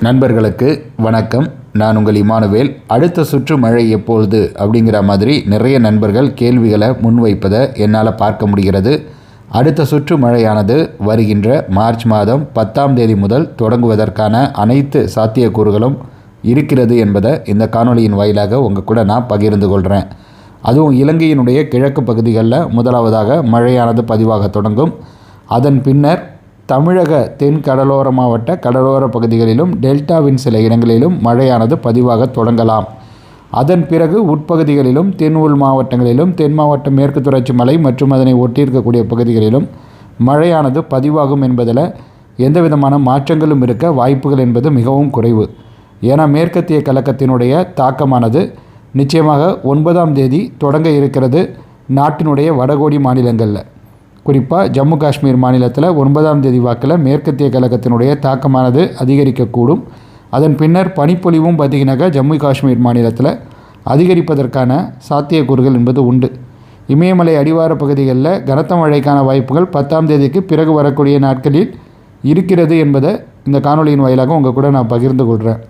நண்பர்களுக்கு வணக்கம். நான் உங்கள் இமானுவேல். அடுத்த சுற்று மழை எப்பொழுது? அப்படிங்கிற மாதிரி நிறைய நண்பர்கள் கேள்விகளை முன்வைப்பதை என்னால் பார்க்க முடிகிறது. அடுத்த சுற்று மழையானது வருகின்ற மார்ச் மாதம் பத்தாம் தேதி முதல் தொடங்குவதற்கான அனைத்து சாத்தியக்கூறுகளும் இருக்கிறது என்பதை இந்த காணொளியின் வாயிலாக உங்கள் கூட நான் பகிர்ந்து கொள்கிறேன் அதுவும் இலங்கையினுடைய கிழக்கு பகுதிகளில் முதலாவதாக மழையானது பதிவாக தொடங்கும். அதன் பின்னர் தமிழக தென் கடலோர மாவட்ட கடலோர பகுதிகளிலும் டெல்டாவின் சில இடங்களிலும் மழையானது பதிவாக தொடங்கலாம். அதன் பிறகு உட்பகுதிகளிலும் தென் உள் மாவட்டங்களிலும் தென் மாவட்ட மேற்கு தொடர்ச்சி மலை மற்றும் அதனை ஒட்டியிருக்கக்கூடிய பகுதிகளிலும் மழையானது பதிவாகும் என்பதில் எந்த விதமான மாற்றங்களும் இருக்க வாய்ப்புகள் என்பது மிகவும் குறைவு. ஏன்னா மேற்கத்திய கலக்கத்தினுடைய தாக்கமானது நிச்சயமாக ஒன்பதாம் தேதி தொடங்க இருக்கிறது நாட்டினுடைய வடகோடி மாநிலங்களில். குறிப்பாக ஜம்மு காஷ்மீர் மாநிலத்தில் ஒன்பதாம் தேதி வாக்கில் மேற்கத்திய கழகத்தினுடைய தாக்கமானது அதிகரிக்கக்கூடும். அதன் பின்னர் பனிப்பொழிவும் பார்த்திங்கனாக்கா ஜம்மு காஷ்மீர் மாநிலத்தில் அதிகரிப்பதற்கான சாத்தியக்கூறுகள் என்பது உண்டு. இமயமலை அடிவார பகுதிகளில் கனத்த மழைக்கான வாய்ப்புகள் பத்தாம் தேதிக்கு பிறகு வரக்கூடிய நாட்களில் இருக்கிறது என்பதை இந்த காணொலியின் வாயிலாக உங்கள் கூட நான் பகிர்ந்து கொள்கிறேன்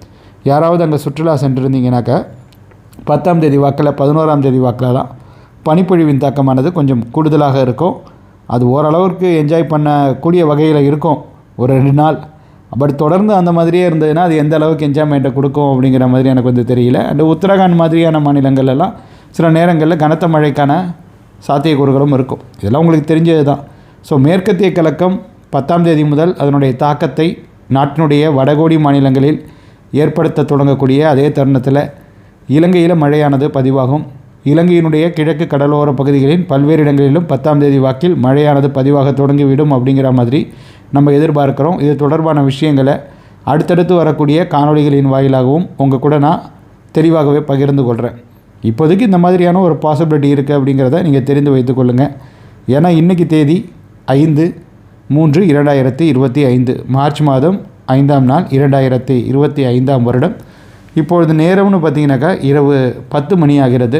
யாராவது அங்கே சுற்றுலா சென்றிருந்தீங்கனாக்கா பத்தாம் தேதி வாக்கில் பதினோராம் தேதி வாக்கிலலாம் பனிப்பொழிவின் தாக்கமானது கொஞ்சம் கூடுதலாக இருக்கும். அது ஓரளவுக்கு என்ஜாய் பண்ணக்கூடிய வகையில் இருக்கும். ஒரு ரெண்டு நாள். பட் தொடர்ந்து அந்த மாதிரியே இருந்ததுன்னா அது எந்த அளவுக்கு என்ஜாய்மெண்ட்டை கொடுக்கும் அப்படிங்கிற மாதிரி எனக்கு வந்து தெரியல. அண்ட் உத்தரகாண்ட் மாதிரியான மாநிலங்கள்லாம் சில நேரங்களில் கனத்த மழைக்கான சாத்தியக்கூறுகளும் இருக்கும். இதெல்லாம் உங்களுக்கு தெரிஞ்சது தான் ஸோ மேற்கத்திய கலக்கம் பத்தாம் தேதி முதல் அதனுடைய தாக்கத்தை நாட்டினுடைய வடகோடி மாநிலங்களில் ஏற்படுத்த தொடங்கக்கூடிய அதே தருணத்தில் இலங்கையில் மழையானது பதிவாகும். இலங்கையினுடைய கிழக்கு கடலோர பகுதிகளின் பல்வேறு இடங்களிலும் பத்தாம் தேதி வாக்கில் மழையானது பதிவாக தொடங்கிவிடும் அப்படிங்கிற மாதிரி நம்ம எதிர்பார்க்குறோம். இது தொடர்பான விஷயங்களை அடுத்தடுத்து வரக்கூடிய காணொளிகளின் வாயிலாகவும் உங்கள் கூட நான் தெளிவாகவே பகிர்ந்து கொள்கிறேன் இப்போதைக்கு இந்த மாதிரியான ஒரு பாசிபிலிட்டி இருக்குது அப்படிங்கிறத நீங்கள் தெரிந்து வைத்துக்கொள்ளுங்கள் ஏன்னா இன்றைக்கி தேதி ஐந்து மூன்று இரண்டாயிரத்தி இருபத்தி ஐந்து மார்ச் மாதம் ஐந்தாம் நாள் இரண்டாயிரத்தி இருபத்தி ஐந்தாம் வருடம். இப்பொழுது நேரம்னு பார்த்தீங்கன்னாக்கா இரவு பத்து மணி ஆகிறது.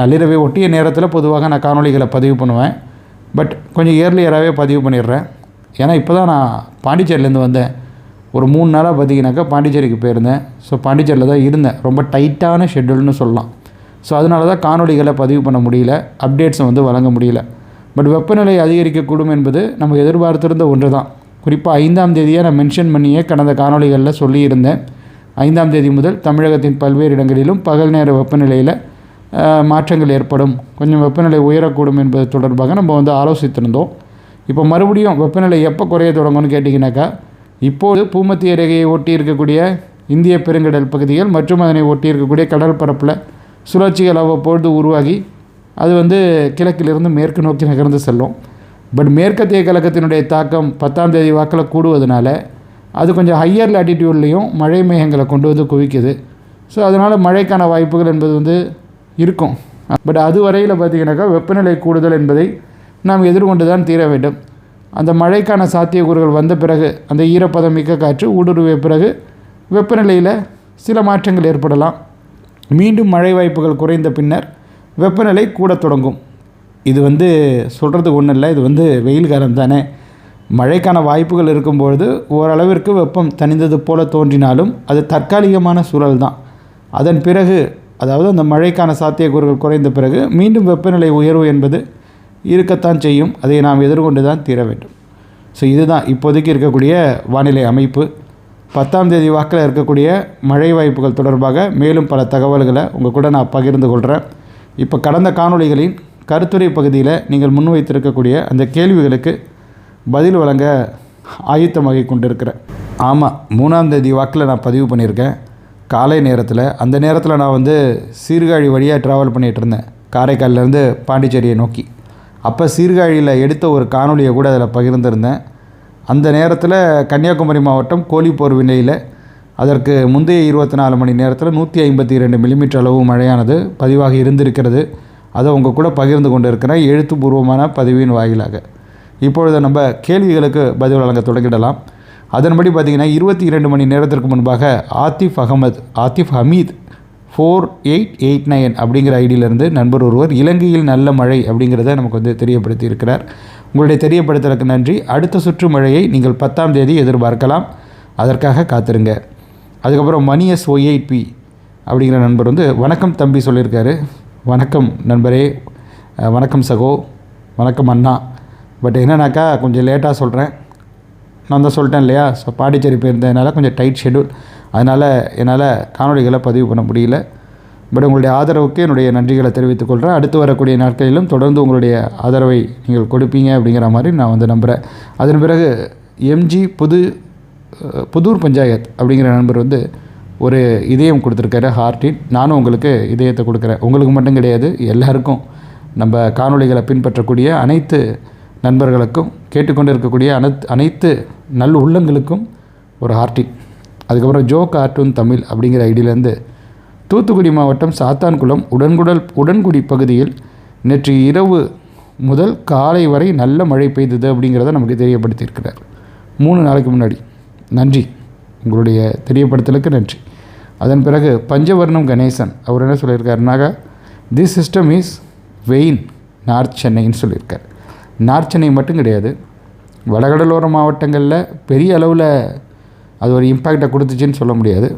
நள்ளிரவை ஒட்டிய நேரத்தில் பொதுவாக நான் காணொலிகளை பதிவு பண்ணுவேன். பட் கொஞ்சம் இயர்லியராகவே பதிவு பண்ணிடுறேன். ஏன்னா இப்போ தான் நான் பாண்டிச்சேரியிலேருந்து வந்தேன். ஒரு மூணு நாளாக பார்த்தீங்கன்னாக்கா பாண்டிச்சேரிக்கு போயிருந்தேன். ஸோ பாண்டிச்சேரியில் தான் இருந்தேன். ரொம்ப டைட்டான ஷெட்யூல்னு சொல்லலாம். ஸோ அதனால தான் காணொலிகளை பதிவு பண்ண முடியல. அப்டேட்ஸை வந்து வழங்க முடியல. பட் வெப்பநிலை அதிகரிக்கக்கூடும் என்பது நம்ம எதிர்பார்த்திருந்த ஒன்று தான் குறிப்பாக ஐந்தாம் தேதியை நான் மென்ஷன் பண்ணியே கடந்த காணொலிகளில் சொல்லியிருந்தேன். ஐந்தாம் தேதி முதல் தமிழகத்தின் பல்வேறு இடங்களிலும் பகல் நேர வெப்பநிலையில் மாற்றங்கள் ஏற்படும். கொஞ்சம் வெப்பநிலை உயரக்கூடும் என்பது தொடர்பாக நம்ம வந்து ஆலோசித்திருந்தோம். இப்போ மறுபடியும் வெப்பநிலை எப்போ குறைய தொடங்கும்னு கேட்டிங்கனாக்கா இப்போது பூமத்திய ரேகையை ஒட்டி இருக்கக்கூடிய இந்திய பெருங்கடல் பகுதிகள் மற்றும் அதனை ஒட்டி இருக்கக்கூடிய கடல் பரப்பில் சுழற்சிகள் அவ்வப்பொழுது உருவாகி அது வந்து கிழக்கிலிருந்து மேற்கு நோக்கி நகர்ந்து செல்லும். பட் மேற்கத்திய கழகத்தினுடைய தாக்கம் பத்தாம் தேதி வாக்கில் கூடுவதனால அது கொஞ்சம் ஹையர் லேட்டிடியூட்லேயும் மழை மேகங்களை கொண்டு வந்து குவிக்குது. ஸோ அதனால் மழைக்கான வாய்ப்புகள் என்பது வந்து இருக்கும். பட் அது வரையில் பார்த்திங்கனாக்கா வெப்பநிலை கூடுதல் என்பதை நாம் எதிர்கொண்டு தான் தீர வேண்டும். அந்த மழைக்கான சாத்தியக்கூறுகள் வந்த பிறகு அந்த ஈரப்பதம் மிக்க காற்று ஊடுருவிய பிறகு வெப்பநிலையில் சில மாற்றங்கள் ஏற்படலாம். மீண்டும் மழை வாய்ப்புகள் குறைந்த பின்னர் வெப்பநிலை கூட தொடங்கும். இது வந்து சொல்கிறதுக்கு ஒன்றும் இல்லை. இது வந்து வெயில் காலம் தானே. மழைக்கான வாய்ப்புகள் இருக்கும்பொழுது ஓரளவிற்கு வெப்பம் தணிந்தது போல தோன்றினாலும் அது தற்காலிகமான சூழல் தான் அதன் பிறகு அதாவது அந்த மழைக்கான சாத்தியக்கூறுகள் குறைந்த பிறகு மீண்டும் வெப்பநிலை உயர்வு என்பது இருக்கத்தான் செய்யும். அதை நாம் எதிர்கொண்டு தான் தீர வேண்டும். ஸோ இதுதான் இப்போதைக்கு இருக்கக்கூடிய வானிலை அமைப்பு. பத்தாம் தேதி வாக்கில் இருக்கக்கூடிய மழை வாய்ப்புகள் தொடர்பாக மேலும் பல தகவல்களை உங்கள் கூட நான் பகிர்ந்து கொள்கிறேன் இப்போ கடந்த காணொளிகளின் கருத்துரை பகுதியில் நீங்கள் முன்வைத்திருக்கக்கூடிய அந்த கேள்விகளுக்கு பதில் வழங்க ஆயுத்தமாகி கொண்டிருக்கிறேன். ஆமாம் மூணாம் தேதி வாக்கில் நான் பதிவு பண்ணியிருக்கேன். காலை நேரத்தில் அந்த நேரத்தில் நான் வந்து சீர்காழி வழியாக ட்ராவல் பண்ணிகிட்டு இருந்தேன். காரைக்கால்லேருந்து பாண்டிச்சேரியை நோக்கி. அப்போ சீர்காழியில் எடுத்த ஒரு காணொலியை கூட அதில் பகிர்ந்திருந்தேன். அந்த நேரத்தில் கன்னியாகுமரி மாவட்டம் கோழிப்போர் வினையில் அதற்கு முந்தைய இருபத்தி நாலு மணி நேரத்தில் நூற்றி ஐம்பத்தி ரெண்டு மில்லிமீட்டர் அளவு மழையானது பதிவாக இருந்திருக்கிறது. அதை உங்கள் கூட பகிர்ந்து கொண்டு இருக்கிறேன் எழுத்துப்பூர்வமான பதிவின் வாயிலாக. இப்பொழுது நம்ம கேள்விகளுக்கு பதில் வழங்க தொடங்கிடலாம். அதன்படி பார்த்திங்கன்னா இருபத்தி இரண்டு மணி நேரத்திற்கு முன்பாக Atif Ahmed Atif Hameed four eight eight nine அப்படிங்கிற ஐடியிலேருந்து நண்பர் ஒருவர் இலங்கையில் நல்ல மழை அப்படிங்கிறத நமக்கு வந்து தெரியப்படுத்தி இருக்கிறார் உங்களுடைய தெரியப்படுத்தலுக்கு நன்றி. அடுத்த சுற்று மழையை நீங்கள் பத்தாம் தேதி எதிர்பார்க்கலாம். அதற்காக காத்திருங்க. அதுக்கப்புறம் மணி எஸ் ஒய்ஐபி அப்படிங்கிற நண்பர் வந்து வணக்கம் தம்பி சொல்லியிருக்காரு. வணக்கம் நண்பரே. வணக்கம் சகோ. வணக்கம் அண்ணா. பட் என்னன்னாக்கா கொஞ்சம் லேட்டாக சொல்கிறேன். நான் தான் சொல்லிட்டேன் இல்லையா? ஸோ பாண்டிச்சேரி போயிருந்ததுனால கொஞ்சம் டைட் ஷெட்யூல் அதனால் என்னால் காணொளிகளை பதிவு பண்ண முடியல. பட் உங்களுடைய ஆதரவுக்கு என்னுடைய நன்றிகளை தெரிவித்துக் கொள்கிறேன் அடுத்து வரக்கூடிய நாட்களிலும் தொடர்ந்து உங்களுடைய ஆதரவை நீங்கள் கொடுப்பீங்க அப்படிங்கிற மாதிரி நான் வந்து நம்புகிறேன் அதன் பிறகு எம்ஜி புது புதூர் பஞ்சாயத் அப்படிங்கிற நண்பர் வந்து ஒரு இதயம் கொடுத்துருக்காரு ஹார்ட்டின் நானும் உங்களுக்கு இதயத்தை கொடுக்குறேன். உங்களுக்கு மட்டும் கிடையாது எல்லாருக்கும் நம்ம காணொளிகளை பின்பற்றக்கூடிய அனைத்து நண்பர்களுக்கும் கேட்டுக்கொண்டு இருக்கக்கூடிய அனைத்து அனைத்து நல் உள்ளங்களுக்கும் ஒரு ஹார்ட்டின் அதுக்கப்புறம் ஜோ கார்ட்டூன் தமிழ் அப்படிங்கிற ஐடியிலேருந்து தூத்துக்குடி மாவட்டம் சாத்தான்குளம் உடன்குடல் உடன்குடி பகுதியில் நேற்று இரவு முதல் காலை வரை நல்ல மழை பெய்தது அப்படிங்கிறத நமக்கு தெரியப்படுத்தியிருக்கிறார். மூணு நாளைக்கு முன்னாடி. நன்றி. உங்களுடைய தெரியப்படுத்தலுக்கு நன்றி. அதன் பிறகு பஞ்சவர்ணம் கணேசன் அவர் என்ன சொல்லியிருக்காருனாக்கா this system is within north சென்னைன்னு சொல்லியிருக்கார். நார்த் சென்னை மட்டும் கிடையாது. வடகடலோர மாவட்டங்களில் பெரிய அளவில் அது ஒரு இம்பேக்டை கொடுத்துச்சின்னு சொல்ல முடியாது.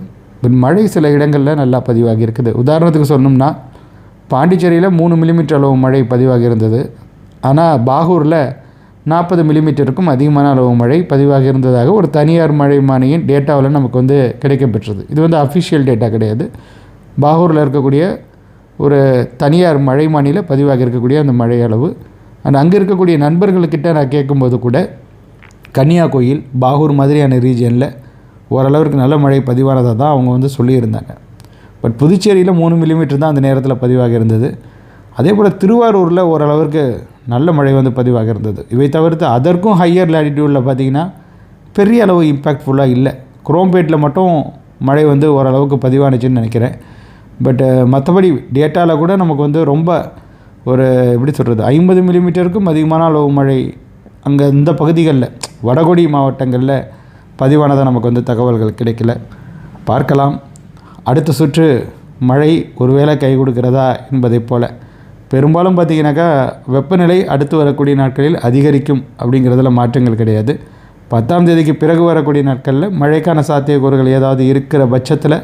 பட் மழை சில இடங்களில் நல்லா பதிவாகி இருக்குது. உதாரணத்துக்கு சொன்னோம்னா பாண்டிச்சேரியில் மூணு மில்லிமீட்டர் அளவு மழை பதிவாகி இருந்தது. ஆனால் பாகூரில் நாற்பது மில்லிமீட்டருக்கும் அதிகமான அளவு மழை பதிவாகி இருந்ததாக ஒரு தனியார் மழை மானியின் டேட்டாவில் நமக்கு வந்து கிடைக்கப்பெற்றது இது வந்து அஃபிஷியல் டேட்டா கிடையாது. பாகூரில் இருக்கக்கூடிய ஒரு தனியார் மழை மானியில் பதிவாகி இருக்கக்கூடிய அந்த மழை அளவு. அண்ட் அங்கே இருக்கக்கூடிய நண்பர்களுக்கிட்ட நான் கேட்கும்போது கூட கன்னியா கோயில் பாகூர் மாதிரியான ரீஜியனில் ஓரளவுக்கு நல்ல மழை பதிவானதாக தான் அவங்க வந்து சொல்லியிருந்தாங்க. பட் புதுச்சேரியில் மூணு மில்லிமீட்டர் தான் அந்த நேரத்தில் பதிவாக இருந்தது. அதே போல் திருவாரூரில் ஓரளவிற்கு நல்ல மழை வந்து பதிவாக இருந்தது. இவை தவிர்த்து அதற்கும் ஹையர் லேட்டிடியூடில் பார்த்தீங்கன்னா பெரிய அளவு இம்பேக்ட்ஃபுல்லாக இல்லை. குரோம்பேட்டில் மட்டும் மழை வந்து ஓரளவுக்கு பதிவானுச்சுன்னு நினைக்கிறேன். பட்டு மற்றபடி டேட்டாவில் கூட நமக்கு வந்து ரொம்ப ஒரு எப்படி சொல்கிறது ஐம்பது மில்லிமீட்டருக்கும் அதிகமான அளவு மழை அங்கே இந்த பகுதிகளில் வடகொடி மாவட்டங்களில் பதிவானதாக நமக்கு வந்து தகவல்கள் கிடைக்கல. பார்க்கலாம். அடுத்த சுற்று மழை ஒருவேளை கை கொடுக்கிறதா என்பதைப் போல். பெரும்பாலும் பார்த்திங்கனாக்கா வெப்பநிலை அடுத்து வரக்கூடிய நாட்களில் அதிகரிக்கும் அப்படிங்கிறதுல மாற்றங்கள் கிடையாது. பத்தாம் தேதிக்கு பிறகு வரக்கூடிய நாட்களில் மழைக்கான சாத்தியக்கூறுகள் ஏதாவது இருக்கிற பட்சத்தில்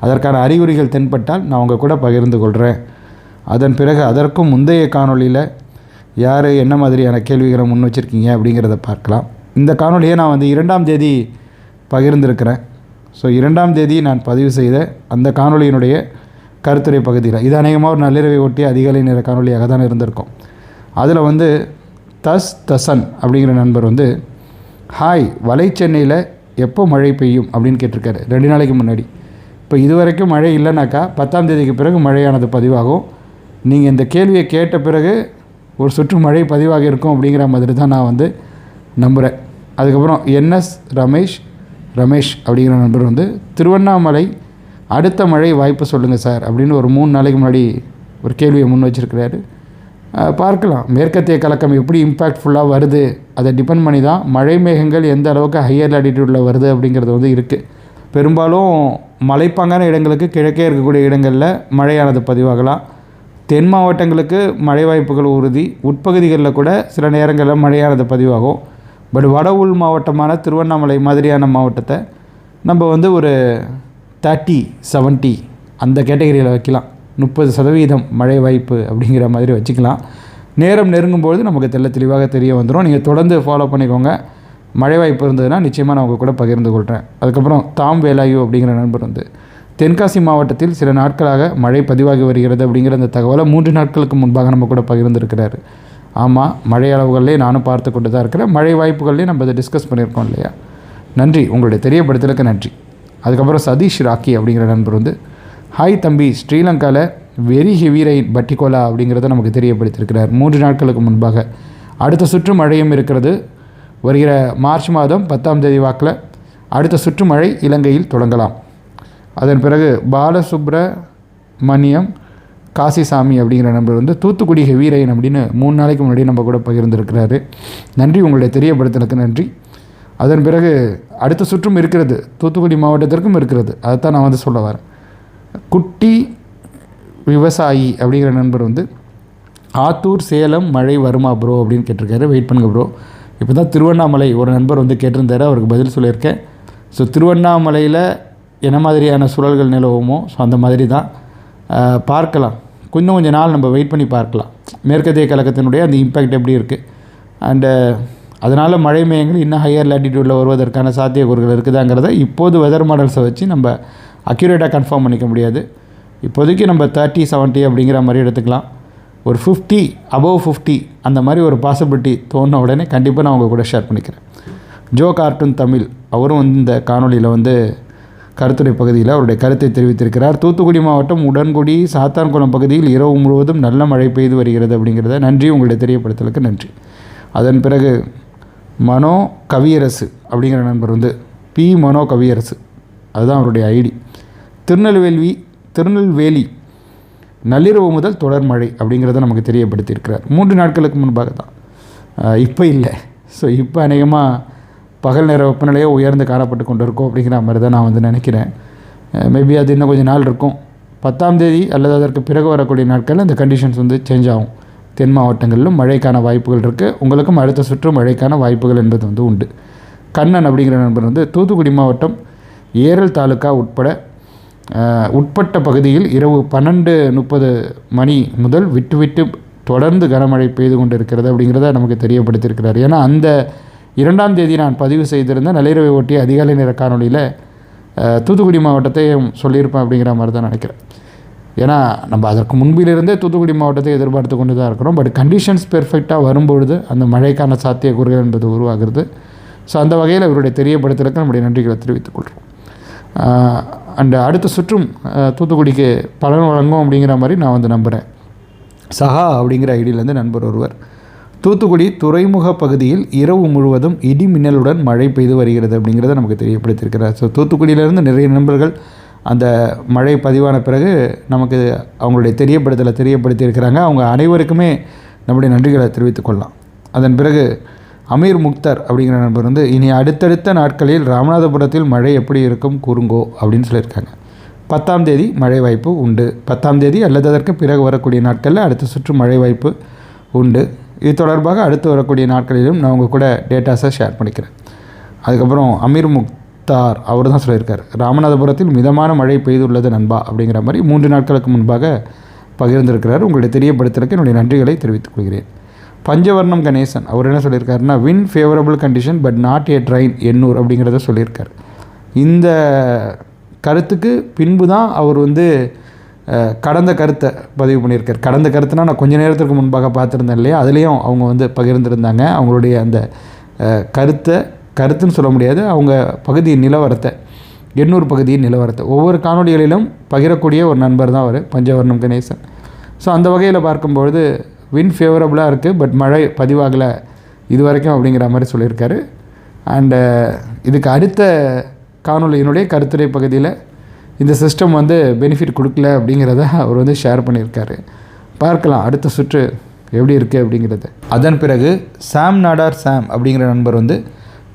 அதற்கான அறிகுறிகள் தென்பட்டால் நான் உங்கள் கூட பகிர்ந்து கொள்கிறேன் அதன் பிறகு அதற்கும் முந்தைய காணொளியில் யார் என்ன மாதிரியான கேள்விகளை முன் வச்சுருக்கீங்க அப்படிங்கிறத பார்க்கலாம். இந்த காணொளியை நான் வந்து இரண்டாம் தேதி பகிர்ந்திருக்கிறேன். ஸோ இரண்டாம் தேதி நான் பதிவு செய்த அந்த காணொளியினுடைய கருத்துரை பகுதியில் இது அநேகமாக ஒரு நள்ளிரவை ஒட்டி அதிகாலை நேர காணொலியாக தான் இருந்திருக்கும். அதில் வந்து தஸ் தசன் அப்படிங்கிற நண்பர் வந்து ஹாய் வலை சென்னையில் எப்போ மழை பெய்யும்? அப்படின்னு கேட்டிருக்காரு. ரெண்டு நாளைக்கு முன்னாடி. இப்போ இது வரைக்கும் மழை இல்லைனாக்கா பத்தாம் தேதிக்கு பிறகு மழையானது பதிவாகும். நீங்கள் இந்த கேள்வியை கேட்ட பிறகு ஒரு சுற்று மழை பதிவாகி இருக்கும் அப்படிங்கிற மாதிரி தான் நான் வந்து நம்புகிறேன் அதுக்கப்புறம் என்எஸ் ரமேஷ் ரமேஷ் அப்படிங்கிற நண்பர் வந்து திருவண்ணாமலை அடுத்த மழை வாய்ப்பு சொல்லுங்கள் சார் அப்படின்னு ஒரு மூணு நாளைக்கு முன்னாடி ஒரு கேள்வியை முன் வச்சிருக்கிறாரு. பார்க்கலாம். மேற்கத்திய கலக்கம் எப்படி இம்பேக்ட்ஃபுல்லாக வருது? அதை டிபெண்ட் பண்ணி தான் மழை மேகங்கள் எந்த அளவுக்கு ஹையர் லாட்டிடியூடில் வருது அப்படிங்கிறது வந்து இருக்குது பெரும்பாலும் மலைப்பாங்கான இடங்களுக்கு கிழக்கே இருக்கக்கூடிய இடங்களில் மழையானது பதிவாகலாம். தென் மாவட்டங்களுக்கு மழை வாய்ப்புகள் உறுதி. உட்பகுதிகளில் கூட சில நேரங்களில் மழையானது பதிவாகும். பட் வட உள் மாவட்டமான திருவண்ணாமலை மாதிரியான மாவட்டத்தை நம்ம வந்து ஒரு தேர்ட்டி 70 அந்த கேட்டகரியில் வைக்கலாம். முப்பது சதவீதம் மழை வாய்ப்பு அப்படிங்கிற மாதிரி வச்சுக்கலாம். நேரம் நெருங்கும்போது நமக்கு தெள்ள தெளிவாக தெரிய வந்துடும் நீங்கள் தொடர்ந்து ஃபாலோ பண்ணிக்கோங்க. மழை வாய்ப்பு இருந்ததுன்னா நிச்சயமாக நான் உங்கள் கூட பகிர்ந்து கொள்கிறேன் அதுக்கப்புறம் தாம் வேலாயு அப்படிங்கிற நண்பர் வந்து தென்காசி மாவட்டத்தில் சில நாட்களாக மழை பதிவாகி வருகிறது அப்படிங்கிற அந்த தகவலை மூன்று நாட்களுக்கு முன்பாக நம்ம கூட பகிர்ந்துருக்கிறாரு. ஆமாம் மழை அளவுகளிலே நானும் பார்த்து கொண்டு தான் இருக்கிறேன். மழை வாய்ப்புகள்லேயும் நம்ம இதை டிஸ்கஸ் பண்ணியிருக்கோம் இல்லையா? நன்றி. உங்களுடைய தெரியப்படுத்தலுக்கு நன்றி. அதுக்கப்புறம் சதீஷ் ராக்கி அப்படிங்கிற நண்பர் வந்து ஹாய் தம்பி ஸ்ரீலங்காவில் வெரி ஹெவி ரெயின் பட்டிகோலா அப்படிங்கிறத நமக்கு தெரியப்படுத்தியிருக்கிறார். மூன்று நாட்களுக்கு முன்பாக. அடுத்த சுற்று மழையும் இருக்கிறது. வருகிற மார்ச் மாதம் பத்தாம் தேதி வாக்கில் அடுத்த சுற்று மழை இலங்கையில் தொடங்கலாம். அதன் பிறகு பாலசுப்ரமணியம் காசிசாமி அப்படிங்கிற நண்பர் வந்து தூத்துக்குடி ஹெவி அப்படின்னு மூணு நாளைக்கு முன்னாடி நம்ம கூட பகிர்ந்திருக்கிறாரு. நன்றி உங்களுடைய தெரியப்படுத்தலுக்கு நன்றி. அதன் பிறகு அடுத்த சுற்றும் இருக்கிறது தூத்துக்குடி மாவட்டத்திற்கும் இருக்கிறது. அதைத்தான் நான் வந்து சொல்ல வரேன். குட்டி விவசாயி அப்படிங்கிற நண்பர் வந்து ஆத்தூர் சேலம் மழை வருமா ப்ரோ அப்படின்னு கேட்டிருக்காரு. வெயிட் பண்ணுங்க ப்ரோ இப்போ தான் திருவண்ணாமலை ஒரு நண்பர் வந்து கேட்டிருந்தார் அவருக்கு பதில் சொல்லியிருக்கேன். ஸோ திருவண்ணாமலையில் என்ன மாதிரியான சூழல்கள் நிலவுமோ ஸோ அந்த மாதிரி தான் பார்க்கலாம். கொஞ்சம் கொஞ்சம் நாள் நம்ம வெயிட் பண்ணி பார்க்கலாம். மேற்கத்திய கழகத்தினுடைய அந்த இம்பேக்ட் எப்படி இருக்குது அண்டு அதனால் மழை மேயங்கள் இன்னும் ஹையர் லேட்டிடியூடில் வருவதற்கான சாத்தியக்கூறுகள் இருக்குதாங்கிறத இப்போது வெதர் மாடல்ஸை வச்சு நம்ம அக்யூரேட்டாக கன்ஃபார்ம் பண்ணிக்க முடியாது. இப்போதைக்கு நம்ம தேர்ட்டி 70 அப்படிங்கிற மாதிரி எடுத்துக்கலாம். ஒரு ஃபிஃப்டி அபவ் ஃபிஃப்டி அந்த மாதிரி ஒரு பாசிபிலிட்டி தோணுன உடனே கண்டிப்பாக நான் உங்கள் கூட ஷேர் பண்ணிக்கிறேன். ஜோ கார்ட்டூன் தமிழ் அவரும் வந்து இந்த காணொளியில் வந்து கருத்துரை பகுதியில் அவருடைய கருத்தை தெரிவித்திருக்கிறார். தூத்துக்குடி மாவட்டம் உடன்குடி சாத்தான்குளம் பகுதியில் இரவு முழுவதும் நல்ல மழை பெய்து வருகிறது அப்படிங்கிறத நன்றி. உங்களுடைய தெரியப்படுத்தலுக்கு நன்றி. அதன் பிறகு மனோ கவியரசு அப்படிங்கிற நண்பர் வந்து பி மனோ கவியரசு. அதுதான் அவருடைய ஐடி. திருநெல்வேலி திருநெல்வேலி நள்ளிரவு முதல் தொடர் மழை அப்படிங்கிறத நமக்கு தெரியப்படுத்தியிருக்கிறார். மூன்று நாட்களுக்கு முன்பாக தான் இப்போ இல்லை. ஸோ இப்போ அநேகமாக பகல் நேர வெப்பநிலையே உயர்ந்து காணப்பட்டு கொண்டு இருக்கும் அப்படிங்கிற மாதிரி தான் நான் வந்து நினைக்கிறேன். மேபி அது இன்னும் கொஞ்சம் நாள் இருக்கும். பத்தாம் தேதி அல்லது அதற்கு பிறகு வரக்கூடிய நாட்களில் இந்த கண்டிஷன்ஸ் வந்து சேஞ்ச் ஆகும். தென் மாவட்டங்களிலும் மழைக்கான வாய்ப்புகள் இருக்குது உங்களுக்கும் அடுத்த சுற்று மழைக்கான வாய்ப்புகள் என்பது வந்து உண்டு. கண்ணன் அப்படிங்கிற நண்பர் வந்து தூத்துக்குடி மாவட்டம் ஏரல் தாலுக்கா உட்பட உட்பட்ட பகுதியில் இரவு பன்னெண்டு முப்பது மணி முதல் விட்டு விட்டு தொடர்ந்து கனமழை பெய்து கொண்டு இருக்கிறது அப்படிங்கிறத நமக்கு தெரியப்படுத்தியிருக்கிறார். ஏன்னா அந்த இரண்டாம் தேதி நான் பதிவு செய்திருந்த நள்ளிரவை ஒட்டி அதிகாலை நேர காணொலியில் தூத்துக்குடி மாவட்டத்தையும் சொல்லியிருப்பேன் அப்படிங்கிற மாதிரி தான் நினைக்கிறேன். ஏன்னா நம்ம அதற்கு முன்பிலிருந்தே தூத்துக்குடி மாவட்டத்தை எதிர்பார்த்து கொண்டு தான் இருக்கிறோம். பட் கண்டிஷன்ஸ் பெர்ஃபெக்டாக வரும்பொழுது அந்த மழைக்கான சாத்தியக்கூறுகள் என்பது உருவாகிறது. ஸோ அந்த வகையில் இவருடைய தெரியப்படுத்தலுக்கு நம்முடைய நன்றிகளை தெரிவித்துக் கொள்கிறோம். அண்ட் அடுத்த சுற்றும் தூத்துக்குடிக்கு பலன் வழங்கும் அப்படிங்கிற மாதிரி நான் வந்து நம்புகிறேன் சஹா அப்படிங்கிற ஐடியிலேருந்து நண்பர் ஒருவர் தூத்துக்குடி துறைமுக பகுதியில் இரவு முழுவதும் இடி மின்னலுடன் மழை பெய்து வருகிறது அப்படிங்கிறத நமக்கு தெரியப்படுத்தியிருக்கிறார். ஸோ தூத்துக்குடியிலேருந்து நிறைய நண்பர்கள் அந்த மழை பதிவான பிறகு நமக்கு அவங்களுடைய தெரியப்படுத்தலை தெரியப்படுத்தியிருக்கிறாங்க. அவங்க அனைவருக்குமே நம்முடைய நன்றிகளை தெரிவித்துக் கொள்ளலாம். அதன் பிறகு அமீர் முக்தர் அப்படிங்கிற நண்பர் வந்து இனி அடுத்தடுத்த நாட்களில் ராமநாதபுரத்தில் மழை எப்படி இருக்கும்? கூறுங்கோ அப்படின்னு சொல்லியிருக்காங்க. பத்தாம் தேதி மழை வாய்ப்பு உண்டு. பத்தாம் தேதி அல்லது அதற்கு பிறகு வரக்கூடிய நாட்களில் அடுத்த சுற்று மழை வாய்ப்பு உண்டு. இது தொடர்பாக அடுத்து வரக்கூடிய நாட்களிலும் நான் உங்கள் கூட டேட்டாஸை ஷேர் பண்ணிக்கிறேன். அதுக்கப்புறம் அமீர் முக்தார் அவர் தான் சொல்லியிருக்கார். ராமநாதபுரத்தில் மிதமான மழை பெய்துள்ளது நண்பா அப்படிங்கிற மாதிரி மூன்று நாட்களுக்கு முன்பாக பகிர்ந்திருக்கிறார். உங்களுடைய தெரியப்படுத்தலுக்கு என்னுடைய நன்றிகளை தெரிவித்துக் கொள்கிறேன். பஞ்சவர்ணம் கணேசன் அவர் என்ன சொல்லியிருக்காருன்னா win favourable condition but not a train Ennore அப்படிங்கிறத சொல்லியிருக்கார். இந்த கருத்துக்கு பின்பு தான் அவர் வந்து கடந்த கருத்தை பதிவு பண்ணியிருக்கார். கடந்த கருத்துனா நான் கொஞ்ச நேரத்திற்கு முன்பாக பார்த்துருந்தேன் இல்லையா? அதுலேயும் அவங்க வந்து பகிர்ந்திருந்தாங்க. அவங்களுடைய அந்த கருத்தை கருத்துன்னு சொல்ல முடியாது. அவங்க பகுதியின் நிலவரத்தை எண்ணூர் பகுதியின் நிலவரத்தை. ஒவ்வொரு காணொளிகளிலும் பகிரக்கூடிய ஒரு நண்பர் தான் அவர் பஞ்சவர்ணம் கணேசன். ஸோ அந்த வகையில் பார்க்கும்பொழுது வின் ஃபேவரபுளாக இருக்குது பட் மழை பதிவாகலை இது வரைக்கும் அப்படிங்கிற மாதிரி சொல்லியிருக்காரு. அண்டு இதுக்கு அடுத்த காணொளியினுடைய கருத்துரை பகுதியில் இந்த சிஸ்டம் வந்து பெனிஃபிட் கொடுக்கல அப்படிங்கிறத அவர் வந்து ஷேர் பண்ணியிருக்காரு. பார்க்கலாம் அடுத்த சுற்று எப்படி இருக்குது அப்படிங்கிறது. அதன் பிறகு சாம் நாடார் சாம் அப்படிங்கிற நண்பர் வந்து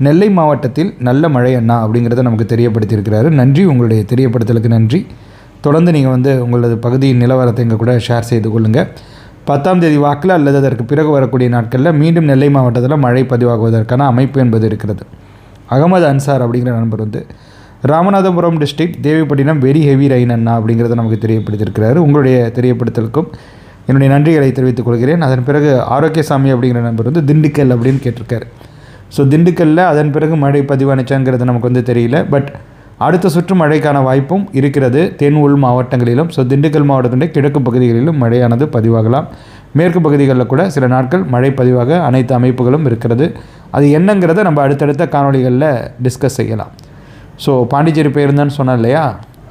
நெல்லை மாவட்டத்தில் நல்ல மழை அண்ணா அப்படிங்கிறத நமக்கு தெரியப்படுத்தியிருக்கிறாரு. நன்றி உங்களுடைய தெரியப்படுத்தலுக்கு நன்றி. தொடர்ந்து நீங்கள் வந்து உங்களது பகுதியின் நிலவரத்தை எங்கள் கூட ஷேர் செய்து கொள்ளுங்கள் பத்தாம் தேதி வாக்கில் அல்லது அதற்கு பிறகு வரக்கூடிய நாட்களில் மீண்டும் நெல்லை மாவட்டத்தில் மழை பதிவாகுவதற்கான அமைப்பு என்பது இருக்கிறது. அகமது அன்சார் அப்படிங்கிற நண்பர் வந்து Ramanathapuram district Devipattinam very heavy rain அண்ணா அப்படிங்கிறத நமக்கு தெரியப்படுத்தியிருக்கிறாரு. உங்களுடைய தெரியப்படுத்தலுக்கும் என்னுடைய நன்றிகளை தெரிவித்துக் கொள்கிறேன். அதன் பிறகு ஆரோக்கியசாமி அப்படிங்கிற நண்பர் வந்து திண்டுக்கல் அப்படின்னு கேட்டிருக்காரு. ஸோ திண்டுக்கல்லில் அதன் பிறகு மழை பதிவானுச்சாங்கிறது நமக்கு வந்து தெரியல. பட் அடுத்த சுற்று மழைக்கான வாய்ப்பும் இருக்கிறது. தென் உள் மாவட்டங்களிலும் ஸோ திண்டுக்கல் மாவட்டத்தினுடைய கிழக்கு பகுதிகளிலும் மழையானது பதிவாகலாம். மேற்கு பகுதிகளில் கூட சில நாட்கள் மழை பதிவாக அனைத்து அமைப்புகளும் இருக்கிறது. அது என்னங்கிறத நம்ம அடுத்தடுத்த காணொளிகளில் டிஸ்கஸ் செய்யலாம். ஸோ பாண்டிச்சேரி போயிருந்தேன்னு சொன்னேன் இல்லையா?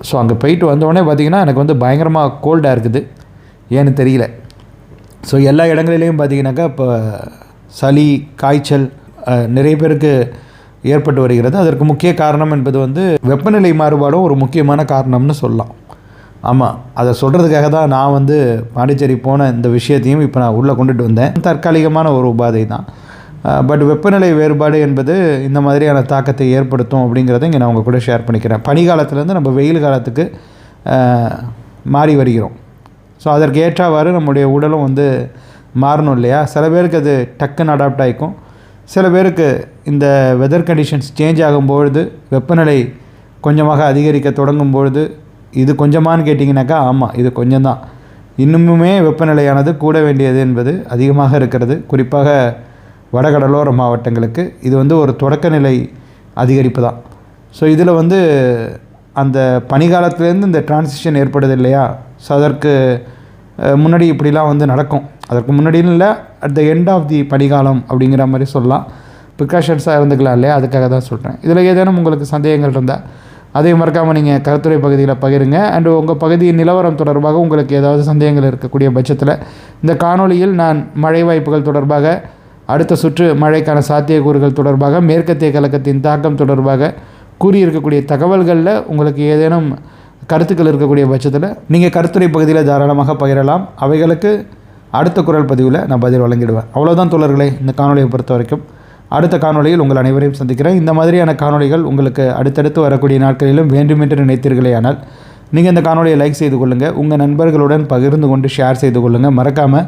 ஸோ அங்கே போயிட்டு வந்தோடனே பார்த்திங்கன்னா எனக்கு வந்து பயங்கரமாக கோல்டாக இருக்குது. ஏன்னு தெரியல. ஸோ எல்லா இடங்களிலையும் பார்த்தீங்கன்னாக்கா இப்போ சளி காய்ச்சல் நிறைய பேருக்கு ஏற்பட்டு வருகிறது. அதற்கு முக்கிய காரணம் என்பது வந்து வெப்பநிலை மாறுபாடும் ஒரு முக்கியமான காரணம்னு சொல்லலாம். ஆமாம் அதை சொல்கிறதுக்காக தான் நான் வந்து பாண்டிச்சேரி போன இந்த விஷயத்தையும் இப்போ நான் உள்ளே கொண்டுட்டு வந்தேன். தற்காலிகமான ஒரு உபாதை தான். பட் வெப்பநிலை வேறுபாடு என்பது இந்த மாதிரியான தாக்கத்தை ஏற்படுத்தும் அப்படிங்கிறத இங்கே நான் உங்கள் கூட ஷேர் பண்ணிக்கிறேன். பனிக்காலத்துலேருந்து நம்ம வெயில் காலத்துக்கு மாறி வருகிறோம். ஸோ அதற்கு ஏற்றவாறு நம்முடைய உடலும் வந்து மாறணும் இல்லையா? சில பேருக்கு அது டக்குன்னு அடாப்ட் ஆகிக்கும் சில பேருக்கு இந்த வெதர் கண்டிஷன்ஸ் சேஞ்ச் ஆகும்பொழுது வெப்பநிலை கொஞ்சமாக அதிகரிக்க தொடங்கும் பொழுது இது கொஞ்சமான்னு கேட்டிங்கனாக்கா ஆமாம் இது கொஞ்சம்தான். இன்னுமுமே வெப்பநிலையானது கூட வேண்டியது என்பது அதிகமாக இருக்கிறது. குறிப்பாக வடகடலோர மாவட்டங்களுக்கு இது வந்து ஒரு தொடக்கநிலை அதிகரிப்பு தான். ஸோ இதில் வந்து அந்த பனிகாலத்துலேருந்து இந்த டிரான்சிஷன் ஏற்படுது இல்லையா? ஸோ அதற்கு முன்னாடி இப்படிலாம் வந்து நடக்கும். அதற்கு முன்னாடின்னு இல்லை at the end of the பனிகாலம் அப்படிங்கிற மாதிரி சொல்லலாம். ப்ரிகாஷன்ஸாக இருந்துக்கலாம் இல்லையா? அதுக்காக தான் சொல்கிறேன் இதில் ஏதேனும் உங்களுக்கு சந்தேகங்கள் இருந்தால் அதையும் மறக்காமல் நீங்கள் கருத்துரை பகுதியில் பகிருங்க. அண்டு உங்கள் பகுதியின் நிலவரம் தொடர்பாக உங்களுக்கு ஏதாவது சந்தேகங்கள் இருக்கக்கூடிய பட்சத்தில் இந்த காணொளியில் நான் மழை வாய்ப்புகள் தொடர்பாக அடுத்த சுற்று மழைக்கான சாத்தியக்கூறுகள் தொடர்பாக மேற்கத்திய கலக்கத்தின் தாக்கம் தொடர்பாக கூறியிருக்கக்கூடிய தகவல்களில் உங்களுக்கு ஏதேனும் கருத்துக்கள் இருக்கக்கூடிய பட்சத்தில் நீங்கள் கருத்துரை பகுதியில் தாராளமாக பகிரலாம். அவைகளுக்கு அடுத்த குரல் பதிவில் நான் பதில் வழங்கிடுவேன். அவ்வளோதான் தோழர்களே இந்த காணொலியை பொறுத்த வரைக்கும் அடுத்த காணொளியில் உங்கள் அனைவரையும் சந்திக்கிறேன். இந்த மாதிரியான காணொளிகள் உங்களுக்கு அடுத்தடுத்து வரக்கூடிய நாட்களிலும் வேண்டுமென்று நினைத்தீர்களேயானால் நீங்கள் இந்த காணொலியை லைக் செய்து கொள்ளுங்கள் உங்கள் நண்பர்களுடன் பகிர்ந்து கொண்டு ஷேர் செய்து கொள்ளுங்கள் மறக்காமல்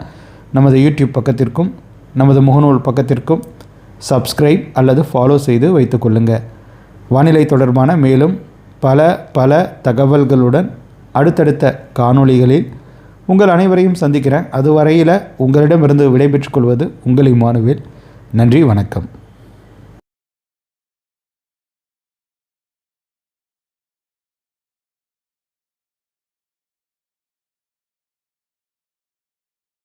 நமது யூடியூப் பக்கத்திற்கும் நமது முகநூல் பக்கத்திற்கும் சப்ஸ்கிரைப் அல்லது ஃபாலோ செய்து வைத்துக்கொள்ளுங்கள் வானிலை தொடர்பான மேலும் பல பல தகவல்களுடன் அடுத்தடுத்த காணொளிகளில் உங்கள் அனைவரையும் சந்திக்கிறேன். அதுவரையில் உங்களிடமிருந்து விடைபெற்றுக் கொள்வது உங்கள் இமானுவேல் நன்றி வணக்கம்.